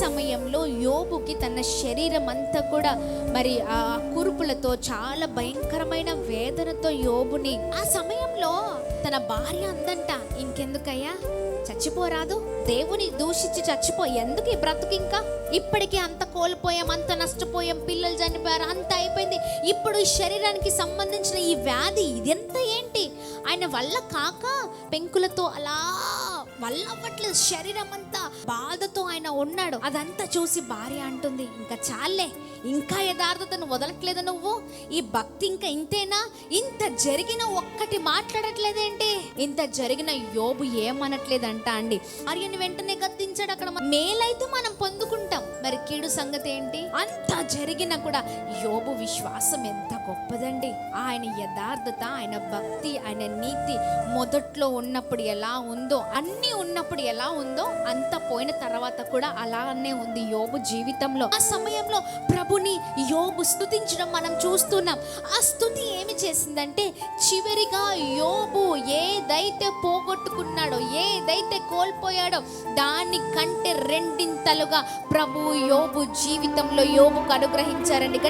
సమయంలో యోబుకి తన శరీరం అంతా కూడా మరి ఆ కురుపులతో చాలా భయంకరమైన వేదనతో యోబుని ఆ సమయంలో తన భార్య అందంట. ఇంకెందుకయ్యా? చచ్చిపోరాదు. దేవుని దూషించి చచ్చిపో. ఎందుకు ఈ బ్రతుకు ఇంకా ఇప్పటికే అంత కోల్పోయాం అంత నష్టపోయాం పిల్లలు చనిపోయారు అంత అయిపోయింది. ఇప్పుడు ఈ శరీరానికి సంబంధించిన ఈ వ్యాధి ఇదెంత ఏంటి? ఆయన వల్ల కాక పెంకులతో అలా వల్ల అవ్వట్లేదు శరీరం అంతా బాధతో ఆయన ఉన్నాడు. అదంతా చూసి భార్య అంటుంది ఇంకా చాలే ఇంకా యథార్థతను వదలట్లేదు నువ్వు? ఈ భక్తి ఇంకా ఇంతేనా? ఇంత జరిగిన ఒక్కటి మాట్లాడట్లేదేంటి? ఇంత జరిగిన యోబు ఏమనట్లేదంట అండి. అర్యని వెంటనే గద్దించాడు అక్కడ మేలైతే మనం పొందుకుంటాం. మరి కీడు సంగతి ఏంటి? అంత జరిగినా కూడా యోబు విశ్వాసం ఎంత గొప్పదండి. ఆయన యథార్థత ఆయన భక్తి ఆయన నీతి మొదట్లో ఉన్నప్పుడు ఎలా ఉందో అన్నీ ఉన్నప్పుడు ఎలా ఉందో అంత పోయిన తర్వాత కూడా అలానే ఉంది యోబు జీవితంలో. ఆ సమయంలో ప్రభుని యోబు స్థుతించడం మనం చూస్తున్నాం. ఆ స్థుతి ఏమి చేసిందంటే చివరిగా యోబు ఏదైతే పోగొట్టుకున్నాడో ఏదైతే కోల్పోయాడో దాని కంటే రెండింతలుగా ప్రభు యోబు జీవితంలో యోబుకు అనుగ్రహించారండి.